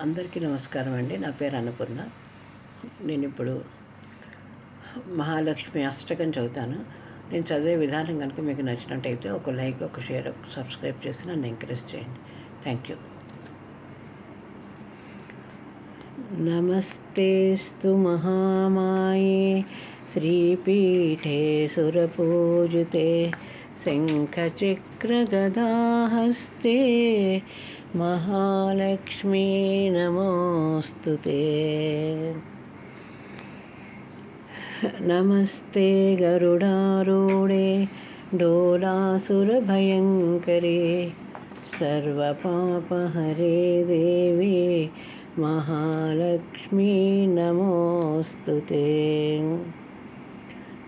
అందరికీ నమస్కారం అండి. నా పేరు అన్నపూర్ణ. నేను ఇప్పుడు మహాలక్ష్మి అష్టకం చదువుతాను. నేను చదివే విధానం కనుక మీకు నచ్చినట్టయితే ఒక లైక్ ఒక షేర్ ఒక సబ్స్క్రైబ్ చేసి నన్ను ఎంకరేజ్ చేయండి. Thank you. నమస్తేస్తు మహామాయే. శ్రీపీఠే సురపూజితే. शङ्खचक्रगदाहस्ते महालक्ष्मी नमोऽस्तु ते। नमस्ते गरुडारूढे डोलासुरभयङ्करे सर्वपापहरे देवी महालक्ष्मी नमोऽस्तु ते।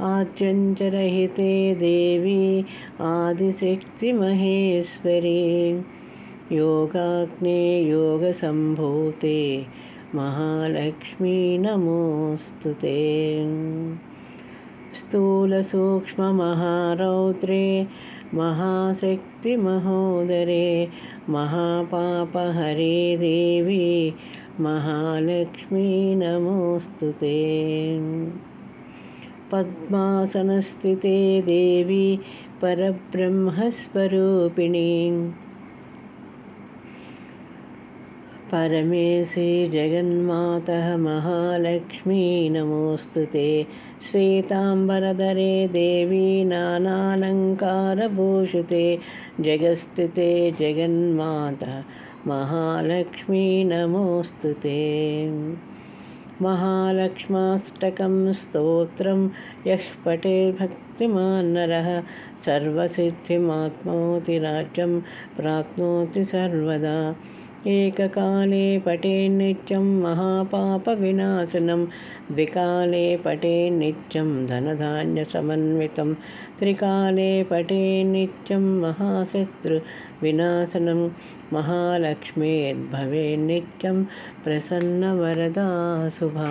ఆచంచరహితే దేవి ఆదిశక్తి మహేశ్వరి. యోగాగ్నే యోగ సంభూతే మహాలక్ష్మీ నమోస్తు స్థూలసూక్ష్మమహారౌద్రే మహాశక్తి మహోదరే మహాపాపహరే దేవి మహాలక్ష్మీ నమోస్తు पद्मासनस्थिते देवी परब्रह्मस्वरूपिणी परमेशे जगन्मातः महालक्ष्मी नमोऽस्तु ते श्वेताम्बरधरे देवी नानालङ्कारभूषिते जगस्थिते जगन्माता महालक्ष्मी नमोऽस्तु ते महालक्ष्माष्टकं स्तोत्रं यः पटे भक्तिमान् नरः सर्वसिद्धिमाप्नोति राज्यं प्राप्नोति सर्वदा एककाले पटे महापापविनाशनं द्विकाले पटे धनधान्यसमन्वितं त्रिकाले पटे महाशत्रुविनाशनं महालक्ष्मीर्भवेन्नित्यं प्रसन्नवरदा शुभा